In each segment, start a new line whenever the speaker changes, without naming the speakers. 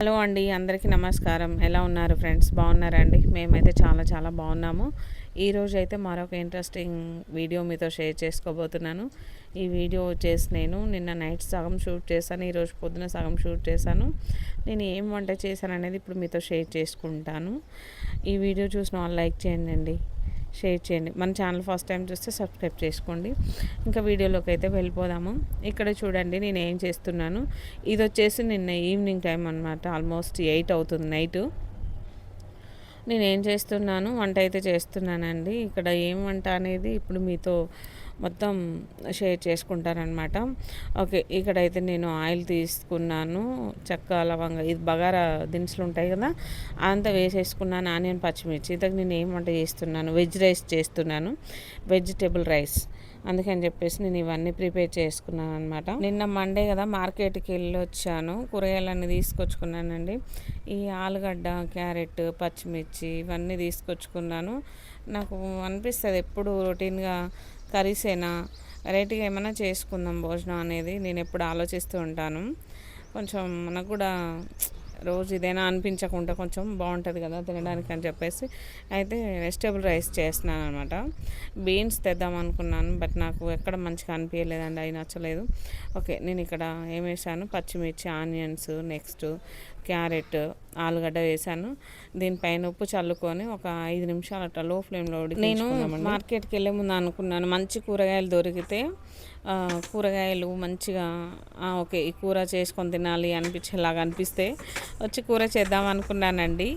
Hello అండి అందరికీ నమస్కారం. ఎలా ఉన్నారు ఫ్రెండ్స్? బాగున్నారండి మేమైతే చాలా చాలా బాగున్నాము. ఈరోజు అయితే మరొక ఇంట్రెస్టింగ్ వీడియో మీతో షేర్ చేసుకోబోతున్నాను. ఈ వీడియో వచ్చేసి నేను నిన్న నైట్ సగం షూట్ చేశాను ఈరోజు పొద్దున సగం షూట్ చేశాను. నేను ఏం వంట చేశాను అనేది ఇప్పుడు మీతో షేర్ చేసుకుంటాను. ఈ వీడియో చూసిన వాళ్ళు లైక్ చేయండి అండి. షేర్ చేయండి. మన ఛానల్ ఫస్ట్ టైం చూస్తే సబ్స్క్రైబ్ చేసుకోండి. ఇంకా వీడియోలోకి అయితే వెళ్ళిపోదాము. ఇక్కడ చూడండి నేను ఏం చేస్తున్నాను. ఇది వచ్చేసి నిన్న ఈవినింగ్ టైం అనమాట ఆల్మోస్ట్ ఎయిట్ అవుతుంది నైట్. నేనేం చేస్తున్నాను? వంట అయితే చేస్తున్నానండి. ఇక్కడ ఏం వంట అనేది ఇప్పుడు మీతో మొత్తం షేర్ చేసుకుంటారనమాట ఓకే ఇక్కడైతే నేను ఆయిల్ తీసుకున్నాను చెక్క లవంగ ఇది బగారా దినుసులు ఉంటాయి కదా అంతా వేసేసుకున్నాను ఆనియన్ పచ్చిమిర్చి. ఇంతకు నేను ఏం వంట చేస్తున్నాను? వెజ్ రైస్ చేస్తున్నాను వెజిటేబుల్ రైస్. అందుకని చెప్పేసి నేను ఇవన్నీ ప్రిపేర్ చేసుకున్నాను అనమాట నిన్న మండే కదా మార్కెట్కి వెళ్ళి వచ్చాను కూరగాయలన్నీ తీసుకొచ్చుకున్నానండి. ఈ ఆలుగడ్డ క్యారెట్ పచ్చిమిర్చి ఇవన్నీ తీసుకొచ్చుకున్నాను. నాకు అనిపిస్తుంది ఎప్పుడు రొటీన్గా కర్రీసేనా వెరైటీగా ఏమైనా చేసుకుందాం భోజనం అనేది నేను ఎప్పుడు ఆలోచిస్తూ ఉంటాను. కొంచెం మనకు కూడా రోజు ఇదేనా అనిపించకుండా కొంచెం బాగుంటుంది కదా తినడానికి అని చెప్పేసి అయితే వెజిటేబుల్ రైస్ చేస్తున్నాను అనమాట బీన్స్ తెద్దాం అనుకున్నాను బట్ నాకు ఎక్కడ మంచిగా అనిపించలేదండి అవి నచ్చలేదు. ఓకే నేను ఇక్కడ ఏం వేసాను? పచ్చిమిర్చి ఆనియన్స్ నెక్స్ట్ క్యారెట్ ఆలుగడ్డ వేసాను దీనిపైన ఉప్పు చల్లుకొని ఒక ఐదు నిమిషాలు అట్లా లో ఫ్లేమ్లో నేను మార్కెట్కి వెళ్ళే ముందు అనుకున్నాను మంచి కూరగాయలు దొరికితే కూరగాయలు మంచిగా ఓకే ఈ కూర చేసుకొని తినాలి అనిపించేలాగా అనిపిస్తే వచ్చి కూర చేద్దాం అనుకున్నానండి.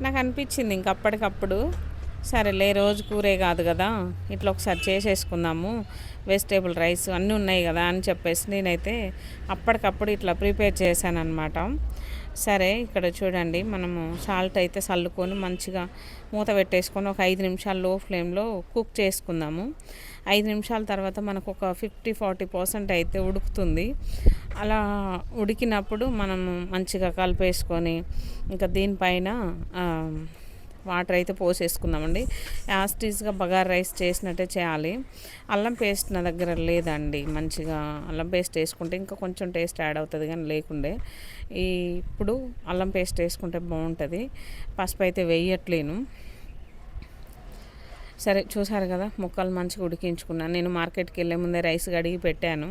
నాకు అనిపించింది ఇంక అప్పటికప్పుడు సరేలే రోజు కూరే కాదు కదా ఇట్లా ఒకసారి చేసేసుకుందాము వెజిటేబుల్ రైస్ అన్నీ ఉన్నాయి కదా అని చెప్పేసి నేనైతే అప్పటికప్పుడు ఇట్లా ప్రిపేర్ చేశాను అనమాట సరే ఇక్కడ చూడండి మనము సాల్ట్ అయితే చల్లుకొని మంచిగా మూత పెట్టేసుకొని ఒక ఐదు నిమిషాలు లో ఫ్లేమ్లో కుక్ చేసుకుందాము. ఐదు నిమిషాల తర్వాత మనకు ఒక ఫిఫ్టీ ఫార్టీ పర్సెంట్ అయితే ఉడుకుతుంది. అలా ఉడికినప్పుడు మనము మంచిగా కలిపేసుకొని ఇంకా దీనిపైన వాటర్ అయితే పోసేసుకుందామండి. యాస్టీస్గా బగార్ రైస్ చేసినట్టే చేయాలి. అల్లం పేస్ట్ నా దగ్గర లేదండి. మంచిగా అల్లం పేస్ట్ వేసుకుంటే ఇంకా కొంచెం టేస్ట్ యాడ్ అవుతుంది కానీ లేకుండే. ఈ ఇప్పుడు అల్లం పేస్ట్ వేసుకుంటే బాగుంటుంది. పసుపు అయితే వేయట్లేను. సరే చూసారు కదా ముక్కలు మంచిగా ఉడికించుకున్నాను. నేను మార్కెట్కి వెళ్ళే ముందే రైస్ కడిగి పెట్టాను.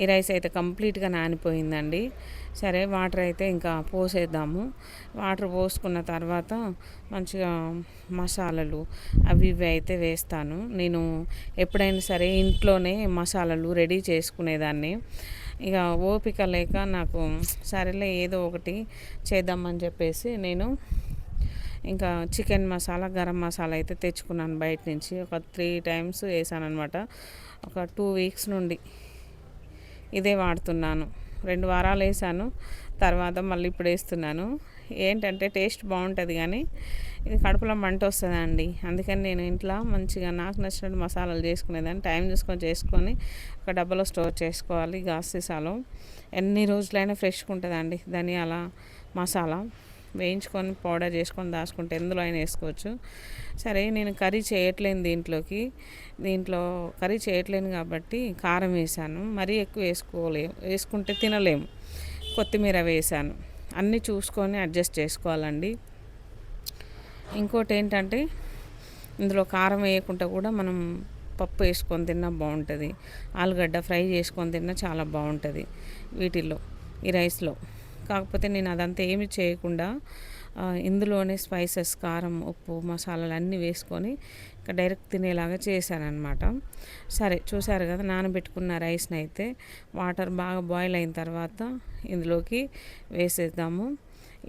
ఈ రైస్ అయితే కంప్లీట్గా నానిపోయిందండి. సరే వాటర్ అయితే ఇంకా పోసేద్దాము. వాటర్ పోసుకున్న తర్వాత మంచిగా మసాలాలు అవి ఇవి అయితే వేస్తాను. నేను ఎప్పుడైనా సరే ఇంట్లోనే మసాలాలు రెడీ చేసుకునేదాన్ని. ఇక ఓపిక లేక నాకు సరేలే ఏదో ఒకటి చేద్దామని చెప్పేసి నేను ఇంకా చికెన్ మసాలా గరం మసాలా అయితే తెచ్చుకున్నాను బయట నుంచి. ఒక త్రీ టైమ్స్ వేసాను అనమాట ఒక టూ వీక్స్ నుండి ఇదే వాడుతున్నాను. రెండు వారాలు వేసాను. తర్వాత మళ్ళీ ఇప్పుడు వేస్తున్నాను. ఏంటంటే టేస్ట్ బాగుంటుంది కానీ ఇది కడుపులో మంట వస్తుందండి. అందుకని నేను ఇంట్లో మంచిగా నాకు నచ్చినట్టు మసాలాలు చేసుకునేదాన్ని. టైం చూసుకొని చేసుకొని ఒక డబ్బాలో స్టోర్ చేసుకోవాలి గాస్ సీసాలో. ఎన్ని రోజులైనా ఫ్రెష్గా ఉంటుందండి ధనియాల మసాలా. వేయించుకొని పౌడర్ చేసుకొని దాచుకుంటే ఎందులో అయినా వేసుకోవచ్చు. సరే నేను కర్రీ చేయట్లేను దీంట్లోకి. దీంట్లో కర్రీ చేయట్లేను కాబట్టి కారం వేసాను. మరీ ఎక్కువ వేసుకోలేము వేసుకుంటే తినలేము. కొత్తిమీర వేసాను. అన్నీ చూసుకొని అడ్జస్ట్ చేసుకోవాలండి. ఇంకోటి ఏంటంటే ఇందులో కారం వేయకుండా కూడా మనం పప్పు వేసుకొని తిన్నా బాగుంటుంది. ఆలుగడ్డ ఫ్రై చేసుకొని తిన్నా చాలా బాగుంటుంది. వీటిల్లో ఈ రైస్లో. కాకపోతే నేను అదంతా ఏమి చేయకుండా ఇందులోనే స్పైసెస్ కారం ఉప్పు మసాలాలు అన్నీ వేసుకొని ఇంకా డైరెక్ట్ తినేలాగా చేశానమాట సరే చూసారు కదా నానబెట్టుకున్న రైస్ని అయితే వాటర్ బాగా బాయిల్ అయిన తర్వాత ఇందులోకి వేసేద్దాము.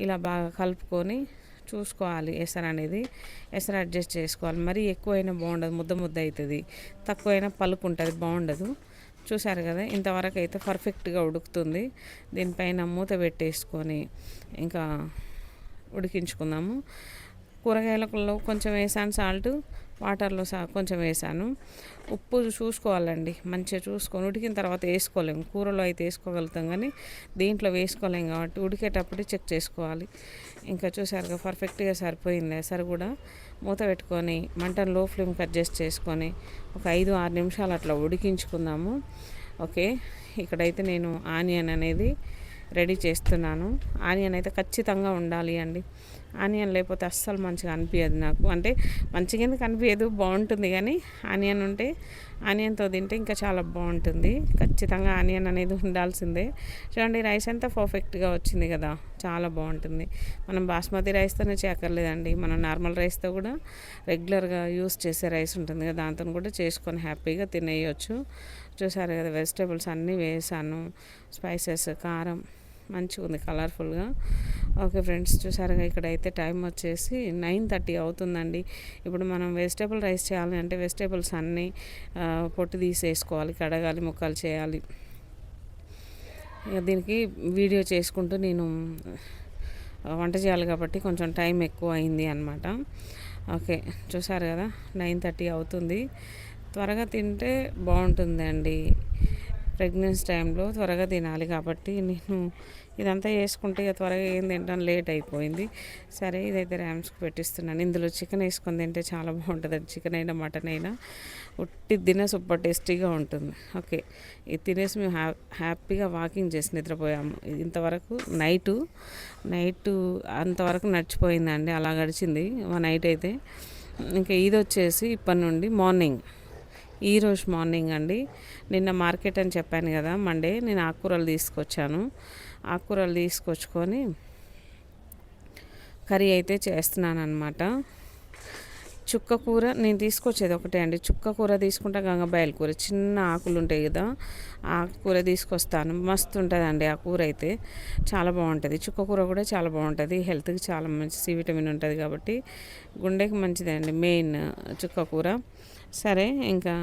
ఇలా బాగా కలుపుకొని చూసుకోవాలి ఎసరు అనేది. ఎసరు అడ్జస్ట్ చేసుకోవాలి. మరి ఎక్కువైనా బాగుండదు ముద్ద ముద్ద అవుతుంది. తక్కువైనా పలుకు ఉంటుంది బాగుండదు. చూసారు కదా ఇంతవరకు అయితే పర్ఫెక్ట్గా ఉడుకుతుంది. దీనిపైన మూత పెట్టేసుకొని ఇంకా ఉడికించుకుందాము. కూరగాయలలో కొంచెం వేసాను సాల్ట్ వాటర్లో సా కొంచెం వేసాను. ఉప్పు చూసుకోవాలండి మంచిగా చూసుకొని ఉడికిన తర్వాత వేసుకోలేము. కూరలో అయితే వేసుకోగలుగుతాం కానీ దీంట్లో వేసుకోలేం కాబట్టి ఉడికేటప్పుడు చెక్ చేసుకోవాలి. ఇంకా చూసారుగా పర్ఫెక్ట్గా సరిపోయింది సరి కూడా. మూత పెట్టుకొని మంటను లో ఫ్లేమ్కి అడ్జస్ట్ చేసుకొని ఒక ఐదు ఆరు నిమిషాలు అట్లా ఉడికించుకుందాము. ఓకే ఇక్కడైతే నేను ఆనియన్ అనేది రెడీ చేస్తున్నాను. ఆనియన్ అయితే ఖచ్చితంగా ఉండాలి అండి. ఆనియన్ లేకపోతే అస్సలు మంచిగా అనిపించదు నాకు. అంటే మంచిగా ఎందుకు అనిపించదు బాగుంటుంది కానీ ఆనియన్ ఉంటే ఆనియన్తో తింటే ఇంకా చాలా బాగుంటుంది. ఖచ్చితంగా ఆనియన్ అనేది ఉండాల్సిందే. చూడండి రైస్ అంతా పర్ఫెక్ట్గా వచ్చింది కదా. చాలా బాగుంటుంది. మనం బాస్మతి రైస్తోనే చేయక్కర్లేదండి. మనం నార్మల్ రైస్తో కూడా రెగ్యులర్గా యూస్ చేసే రైస్ ఉంటుంది కదా. దాంతో కూడా చేసుకొని హ్యాపీగా తినేయచ్చు. చూసారు కదా వెజిటేబుల్స్ అన్నీ వేసాను. స్పైసెస్ కారం. మంచిగా ఉంది కలర్ఫుల్గా. ఓకే ఫ్రెండ్స్ చూసారుగా ఇక్కడైతే టైం వచ్చేసి నైన్ థర్టీ అవుతుందండి. ఇప్పుడు మనం వెజిటేబుల్ రైస్ చేయాలి అంటే వెజిటేబుల్స్ అన్నీ పొట్టు తీసేసుకోవాలి కడగాలి ముక్కలు చేయాలి. ఇక దీనికి వీడియో చేసుకుంటూ నేను వంట చేయాలి కాబట్టి కొంచెం టైం ఎక్కువ అయింది అనమాట ఓకే చూసారు కదా నైన్ థర్టీ అవుతుంది. త్వరగా తింటే బాగుంటుందండి. ప్రెగ్నెన్సీ టైంలో త్వరగా తినాలి కాబట్టి నేను ఇదంతా వేసుకుంటే ఇక త్వరగా ఏం తింటాను లేట్ అయిపోయింది. సరే ఇదైతే ర్యామ్స్కి పెట్టిస్తున్నాను. ఇందులో చికెన్ వేసుకొని తింటే చాలా బాగుంటుంది. చికెన్ అయినా మటన్ అయినా ఉట్టి తినే సూపర్ టేస్టీగా ఉంటుంది. ఓకే ఇది తినేసి మేము హ్యా హ్యాపీగా వాకింగ్ చేసి నిద్రపోయాము. ఇంతవరకు నైటు నైట్ అంతవరకు నడిచిపోయిందండి. అలా గడిచింది. మా నైట్ అయితే ఇంకా ఇది వచ్చేసి ఇప్పటి నుండి మార్నింగ్. ఈరోజు మార్నింగ్ అండి. నిన్న మార్కెట్ అని చెప్పాను కదా మండే నేను ఆకుకూరలు తీసుకొచ్చాను. ఆకుకూరలు తీసుకొచ్చుకొని కర్రీ అయితే చేస్తున్నాను అనమాట చుక్క కూర నేను తీసుకొచ్చేది ఒకటే అండి. చుక్క కూర తీసుకుంటా గంగబాయల కూర. చిన్న ఆకులు ఉంటాయి కదా ఆ కూర తీసుకొస్తాను. మస్తు ఉంటుందండి ఆ కూర అయితే. చాలా బాగుంటుంది. చుక్క కూర కూడా చాలా బాగుంటుంది. హెల్త్కి చాలా మంచి సి విటమిన్ ఉంటుంది కాబట్టి గుండెకి మంచిదండి మెయిన్ చుక్క కూర. సరే ఇంకా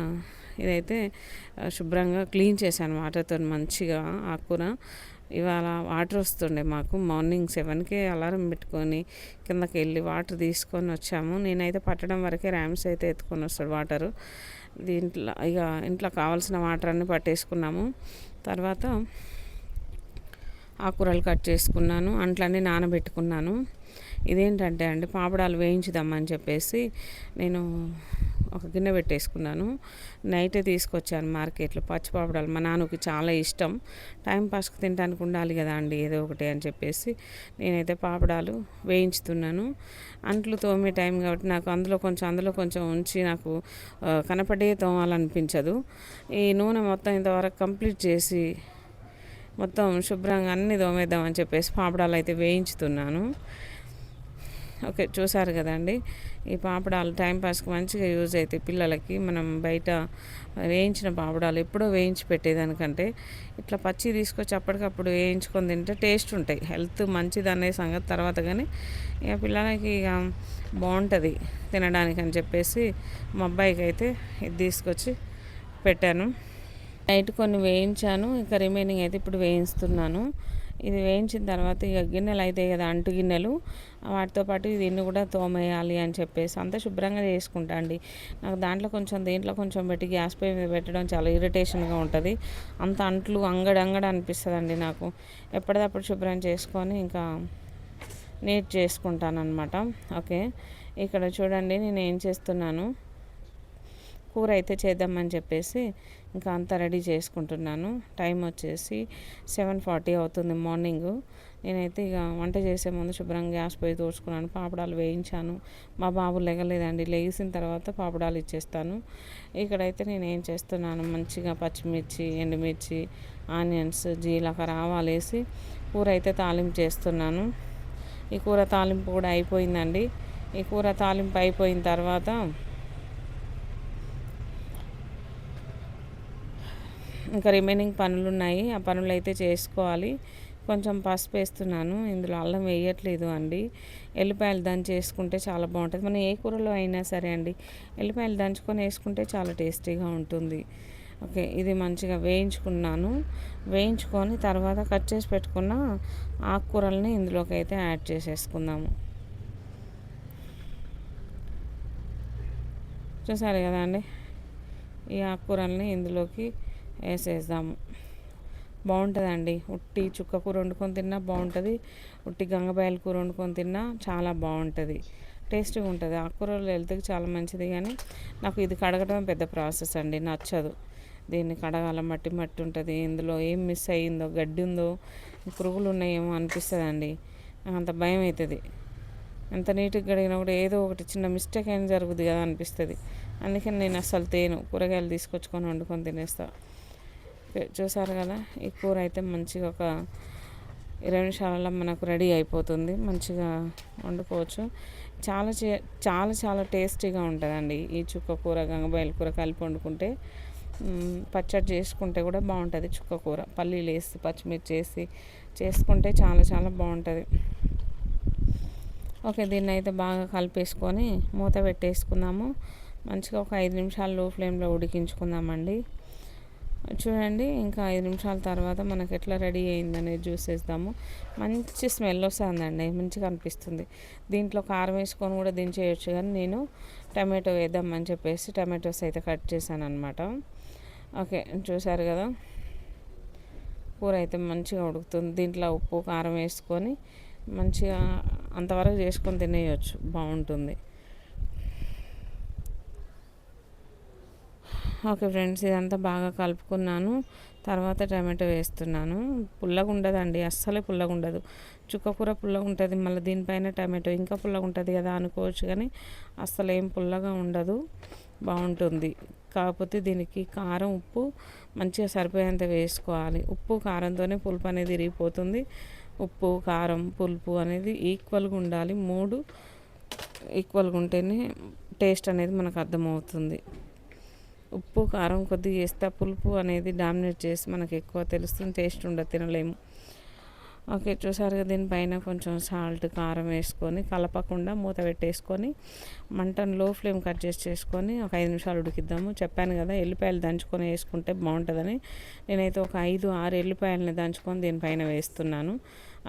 ఇదైతే శుభ్రంగా క్లీన్ చేశాను వాటర్తో మంచిగా ఆకుకూర ఇవాళ వాటర్ వస్తుండే మాకు. మార్నింగ్ సెవెన్కే అలారం పెట్టుకొని కిందకి వెళ్ళి వాటర్ తీసుకొని వచ్చాము. నేనైతే పట్టడం వరకే ర్యామ్స్ అయితే ఎత్తుకొని వస్తాడు వాటరు. దీంట్లో ఇక ఇంట్లో కావాల్సిన వాటర్ అన్నీ పట్టేసుకున్నాము. తర్వాత ఆకుకూరలు కట్ చేసుకున్నాను అంట్లన్నీ నానబెట్టుకున్నాను. ఇదేంటంటే అండి పాపడాలు వేయించుదామని చెప్పేసి నేను ఒక గిన్నె పెట్టేసుకున్నాను. నైట్ తీసుకొచ్చాను మార్కెట్లో పచ్చిపాపడాలు మా నాన్నకి చాలా ఇష్టం. టైం పాస్కి తినడానికి ఉండాలి కదా అండి ఏదో ఒకటి అని చెప్పేసి నేనైతే పాపడాలు వేయించుతున్నాను. అంట్లు తోమే టైం కాబట్టి నాకు అందులో కొంచెం అందులో కొంచెం ఉంచి నాకు కనపడే తోమాలనిపించదు. ఈ నూనె మొత్తం ఇంతవరకు కంప్లీట్ చేసి మొత్తం శుభ్రంగా అన్నీ తోమేద్దామని చెప్పేసి పాపడాలు అయితే వేయించుతున్నాను. ఓకే చూసారు కదండి. ఈ పాపడాలు టైంపాస్కి మంచిగా యూజ్ అవుతాయి పిల్లలకి మనం బయట వేయించిన పాపడాలు ఎప్పుడో వేయించి పెట్టేదానికంటే ఇట్లా పచ్చి తీసుకొచ్చి అప్పటికప్పుడు వేయించుకొని తింటే టేస్ట్ ఉంటాయి. హెల్త్ మంచిది అనే సంగతి తర్వాత కానీ ఇక పిల్లలకి ఇక బాగుంటుంది తినడానికి అని చెప్పేసి మా అబ్బాయికి అయితే ఇది తీసుకొచ్చి పెట్టాను. నైట్ కొన్ని వేయించాను ఇంకా రిమైనింగ్ అయితే ఇప్పుడు వేయిస్తున్నాను. ఇది వేయించిన తర్వాత ఇక గిన్నెలు అయితే కదా అంటు గిన్నెలు. వాటితో పాటు దీన్ని కూడా తోమేయాలి అని చెప్పేసి అంతా శుభ్రంగా చేసుకుంటా అండి. నాకు దాంట్లో కొంచెం దీంట్లో కొంచెం పెట్టి గ్యాస్ పొయ్యి మీద పెట్టడం చాలా ఇరిటేషన్గా ఉంటుంది. అంత అంట్లు అంగడంగడ అంగడి అనిపిస్తుంది అండి నాకు. ఎప్పటిదప్పుడు శుభ్రం చేసుకొని ఇంకా నీట్ చేసుకుంటాను అనమాట ఓకే. ఇక్కడ చూడండి నేను ఏం చేస్తున్నాను. కూర అయితే చేద్దామని చెప్పేసి ఇంకా అంతా రెడీ చేసుకుంటున్నాను. టైం వచ్చేసి సెవెన్ ఫార్టీ అవుతుంది మార్నింగ్. నేనైతే ఇక వంట చేసే ముందు శుభ్రంగా గ్యాస్ పోయి తోడుచుకున్నాను పాపడాలు వేయించాను. మా బాబు లెగలేదండి లేగిసిన తర్వాత పాపడాలు ఇచ్చేస్తాను. ఇక్కడైతే నేను ఏం చేస్తున్నాను మంచిగా పచ్చిమిర్చి ఎండుమిర్చి ఆనియన్స్ జీలకర్ర ఆవాలేసి కూర అయితే తాలింపు చేస్తున్నాను. ఈ కూర తాలింపు కూడా అయిపోయిందండి. ఈ కూర తాలింపు అయిపోయిన తర్వాత ఇంకా రిమైనింగ్ పనులు ఉన్నాయి ఆ పనులు అయితే చేసుకోవాలి. కొంచెం పసుపు వేస్తున్నాను. ఇందులో అల్లం వేయట్లేదు అండి. ఎల్లిపాయలు దంచి వేసుకుంటే చాలా బాగుంటుంది. మనం ఏ కూరలో అయినా సరే అండి ఎల్లిపాయలు దంచుకొని వేసుకుంటే చాలా టేస్టీగా ఉంటుంది. ఓకే ఇది మంచిగా వేయించుకున్నాను. వేయించుకొని తర్వాత కట్ చేసి పెట్టుకున్న ఆకుకూరల్ని ఇందులోకి అయితే యాడ్ చేసేసుకుందాము. చూసారు కదా అండి? ఈ ఆకుకూరల్ని ఇందులోకి వేసేద్దాము బాగుంటుందండి. ఉట్టి చుక్క కూర వండుకొని తిన్నా బాగుంటుంది. ఉట్టి గంగబాయల కూర వండుకొని తిన్నా చాలా బాగుంటుంది. టేస్టీగా ఉంటుంది. ఆకుకూరలు హెల్త్కి చాలా మంచిది కానీ నాకు ఇది కడగడం పెద్ద ప్రాసెస్ అండి. నచ్చదు. దీన్ని కడగాల మట్టి మట్టి ఉంటుంది. ఇందులో ఏం మిస్ అయ్యిందో గడ్డి ఉందో పురుగులు ఉన్నాయేమో అనిపిస్తుంది అండి నాకు అంత భయం అవుతుంది ఎంత నీట్గా గడిగినా కూడా ఏదో ఒకటి చిన్న మిస్టేక్ అయినా జరుగుద్ది కదా అనిపిస్తుంది. అందుకని నేను అస్సలు తేను. కూరగాయలు తీసుకొచ్చుకొని వండుకొని తినేస్తాను చూసారు కదా? ఈ కూర అయితే మంచిగా ఒక ఇరవై నిమిషాలలో మనకు రెడీ అయిపోతుంది. మంచిగా వండుకోవచ్చు. చాలా చే చాలా చాలా టేస్టీగా ఉంటుందండి. ఈ చుక్క కూర గంగబాయల కూర కలిపి వండుకుంటే పచ్చడి చేసుకుంటే కూడా బాగుంటుంది చుక్క కూర. పల్లీలు వేసి పచ్చిమిర్చి వేసి చేసుకుంటే చాలా చాలా బాగుంటుంది. ఓకే దీన్ని అయితే బాగా కలిపేసుకొని మూత పెట్టేసుకుందాము. మంచిగా ఒక ఐదు నిమిషాలు లో ఫ్లేమ్లో ఉడికించుకుందామండి. చూడండి ఇంకా ఐదు నిమిషాల తర్వాత మనకు ఎట్లా రెడీ అయిందనేది చూసేద్దాము. మంచి స్మెల్ వస్తుందండి మంచిగా అనిపిస్తుంది. దీంట్లో కారం వేసుకొని కూడా దించేయచ్చు కానీ నేను టమాటో వేద్దామని చెప్పేసి టమాటోస్ అయితే కట్ చేశాను అనమాట ఓకే చూసారు కదా? కూర అయితే మంచిగా ఉడుకుతుంది. దీంట్లో ఉప్పు కారం వేసుకొని మంచిగా అంతవరకు చేసుకొని తినేయచ్చు. బాగుంటుంది. ఓకే ఫ్రెండ్స్ ఇదంతా బాగా కలుపుకున్నాను. తర్వాత టమాటో వేస్తున్నాను. పుల్లగా ఉండదండి అస్సలే పుల్లగా ఉండదు చుక్క పుల్లగా ఉంటుంది మళ్ళీ దీనిపైన టమాటో ఇంకా పుల్లగా ఉంటుంది కదా అనుకోవచ్చు కానీ అస్సలు ఏం పుల్లగా ఉండదు. బాగుంటుంది. కాకపోతే దీనికి కారం ఉప్పు మంచిగా సరిపోయేంత వేసుకోవాలి. ఉప్పు కారంతోనే పులుపు అనేది ఇరిగిపోతుంది ఉప్పు కారం పులుపు అనేది ఈక్వల్గా ఉండాలి. మూడు ఈక్వల్గా ఉంటేనే టేస్ట్ అనేది మనకు అర్థమవుతుంది. ఉప్పు కారం కొద్దిగా వేస్తే. పులుపు అనేది డామినేట్ చేసి మనకు ఎక్కువ తెలుస్తుంది టేస్ట్ ఉండదు తినలేము. ఓకే చూసారుగా దీనిపైన కొంచెం సాల్ట్ కారం వేసుకొని కలపకుండా మూత పెట్టేసుకొని మంటను లో ఫ్లేమ్ కట్ చేసి చేసుకొని ఒక ఐదు నిమిషాలు ఉడికిద్దాము. చెప్పాను కదా ఎల్లిపాయలు దంచుకొని వేసుకుంటే బాగుంటుందని. నేనైతే ఒక ఐదు ఆరు ఎల్లిపాయలని దంచుకొని దీనిపైన వేస్తున్నాను.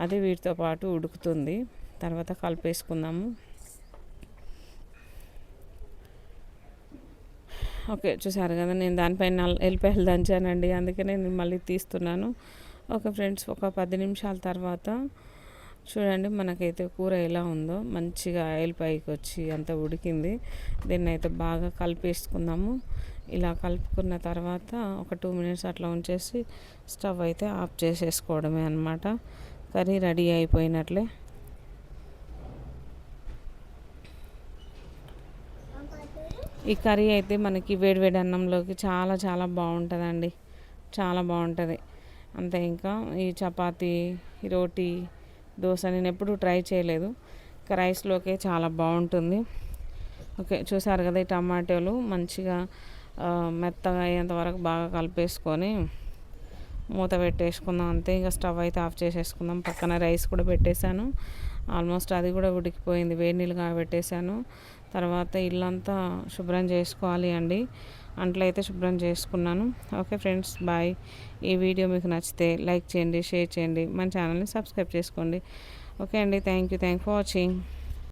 అది వీటితో పాటు ఉడుకుతుంది. తర్వాత కలిపేసుకుందాము. ఓకే చూసారు కదా నేను దానిపైన ఎల్లిపాయలు దంచానండి అందుకే నేను మళ్ళీ తీస్తున్నాను. ఓకే ఫ్రెండ్స్ ఒక పది నిమిషాల తర్వాత చూడండి మనకైతే కూర ఎలా ఉందో. మంచిగా ఆయిల్ పైకి వచ్చి అంత ఉడికింది. దీన్ని అయితే బాగా కలిపేసుకుందాము. ఇలా కలుపుకున్న తర్వాత ఒక టూ మినిట్స్ అట్లా ఉంచేసి స్టవ్ అయితే ఆఫ్ చేసేసుకోవడమే అనమాట కర్రీ రెడీ అయిపోయినట్లే. ఈ కర్రీ అయితే మనకి వేడివేడి అన్నంలోకి చాలా చాలా బాగుంటుందండి. చాలా బాగుంటుంది. అంతే ఇంకా ఈ చపాతి రోటీ దోశ నేను ఎప్పుడూ ట్రై చేయలేదు. ఇంకా రైస్లోకే చాలా బాగుంటుంది. ఓకే చూసారు కదా ఈ టమాటోలు మంచిగా మెత్తగా అయ్యేంత వరకు బాగా కలిపేసుకొని మూత పెట్టేసుకుందాం. అంతే ఇంకా స్టవ్ అయితే ఆఫ్ చేసేసుకుందాం. పక్కన రైస్ కూడా పెట్టేశాను. ఆల్మోస్ట్ అది కూడా ఉడికిపోయింది. వేడి నీళ్ళు పెట్టేశాను తర్వాత ఇల్లంతా శుభ్రం చేసుకోవాలి అండి. అంట్లో అయితే శుభ్రం చేసుకున్నాను. Okay friends bye. ఈ వీడియో మీకు నచ్చితే లైక్ చేయండి షేర్ చేయండి. మన ఛానల్ని సబ్స్క్రైబ్ చేసుకోండి. ఓకే అండి thank you thank for watching.